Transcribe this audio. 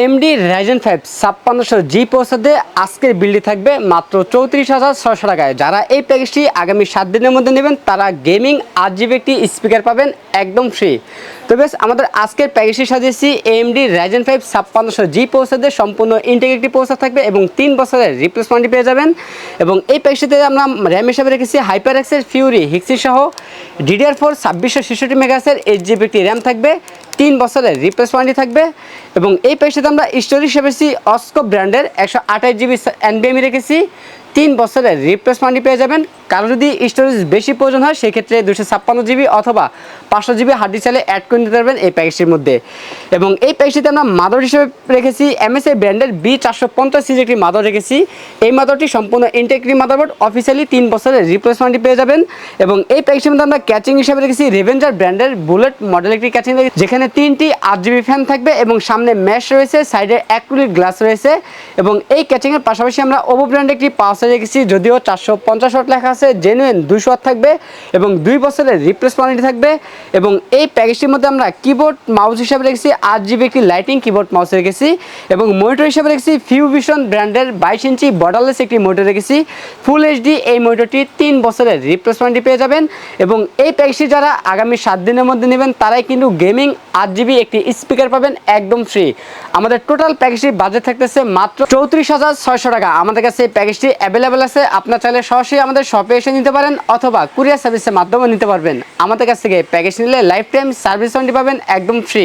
MD Ryzen five ছাপ্পান্নশো G প্রসাদে আজকের বিলটি থাকবে মাত্র চৌত্রিশ হাজার ছশো টাকায়। যারা এই প্যাকেজটি আগামী সাত দিনের মধ্যে নেবেন, তারা গেমিং আট জিবি একটি স্পিকার পাবেন, একদম ফ্রি তো বেশ, আমাদের আজকের প্যাকেজটি সাজিয়েছি এমডি রাইজেন ফাইভ ছাপ্পান্নশো জি প্রসাদে সম্পূর্ণ ইন্টিগ্রেটি প্রসাদ থাকবে এবং তিন বছরের রিপ্লেসমেন্টটি পেয়ে যাবেন। এবং এই প্যাকেজটিতে আমরা র্যাম হিসাবে রেখেছি হাইপার এক্সের ফিউরি হিক্সি সহ ডিডিআর ফোর ছাব্বিশশো ছেষট্টি মেগাসের এইট জিবি একটি র্যাম থাকবে। তিন বছরের রিপ্লেস ওয়ারেন্টি থাকবে এবং এই প্যাকেজটিতে আমরা স্টোরেজ হিসেবে অস্কো ব্র্যান্ডের একশো আঠাশ জিবি এনবিএমি রেখেছি। তিন বছরের রিপ্লেস ওয়ারেন্টি পেয়ে যাবেন। কারও যদি স্টোরেজ বেশি প্রয়োজন হয়, সেক্ষেত্রে দুশো ছাপ্পান্ন জিবি অথবা পাঁচশো জিবি হার্ড ডিস্ক চাইলে অ্যাড করে নিতে পারবেন এই প্যাকেজটির মধ্যে। এবং এই প্যাকেজটিতে আমরা মাদর হিসেবে রেখেছি এমএসএ ব্র্যান্ডের বি চারশো পঞ্চাশ সিজি একটি মাদর রেখেছি। এই মাদরটি সম্পূর্ণ ইন্টেগ্রি মাদারবোর্ড অফিসিয়ালি তিন বছরের রিপ্লেস ওয়ারেন্টি পেয়ে যাবেন। এবং এই প্যাকেজটির মধ্যে আমরা ক্যাচিং হিসেবে রেখেছি রেভেঞ্জার ব্র্যান্ডের বুলেট মডেল একটি ক্যাচিং রেখেছি, যেখানে তিনটি আট জিবি ফ্যান থাকবে এবং সামনে ম্যাশ রয়েছে সাইডে অ্যাক্রিলিক গ্লাস রয়েছে। এবং এই ক্যাচিংয়ের পাশাপাশি আমরা ওভো ব্র্যান্ডের একটি পাওয়ার রেখেছি যদিও চারশো পঞ্চাশ ওয়াট লেখা আছে জেনুইন দুইশো ওয়াট থাকবে এবং দুই বছরের রিপ্লেস ওয়ারেন্টি থাকবে এবং এই প্যাকেজটির মধ্যে আমরা কিবোর্ড মাউস হিসাবে রেখেছি, আট জিবি একটি লাইটিং কিবোর্ড মাউস রেখেছি এবং মনিটর হিসাবে রেখেছি ফিউভিশন ব্র্যান্ডের বাইশ ইঞ্চি বর্ডারলেস একটি মনিটর রেখেছি। ফুল এইচডি এই মনিটরটি তিন বছরের রিপ্লেস ওয়ারেন্টি পেয়ে যাবেন এবং এই প্যাকেজটি যারা আগামী সাত দিনের মধ্যে নেবেন, তারাই কিন্তু গেমিং আট জিবি একটি স্পিকার পাবেন একদম ফ্রি আমাদের টোটাল প্যাকেজটির বাজেট থাকতেছে মাত্র চৌত্রিশ হাজার ছয়শো টাকা। আমাদের কাছে এই প্যাকেজটি অ্যাভেলেবেল আছে, আপনার চাইলে সরাসরি আমাদের শপে এসে নিতে পারেন অথবা কুরিয়ার সার্ভিসের মাধ্যমে নিতে পারবেন। আমাদের কাছ থেকে প্যাকেজ নিলে লাইফ টাইম সার্ভিস ওয়ারেন্টি পাবেন, একদম ফ্রি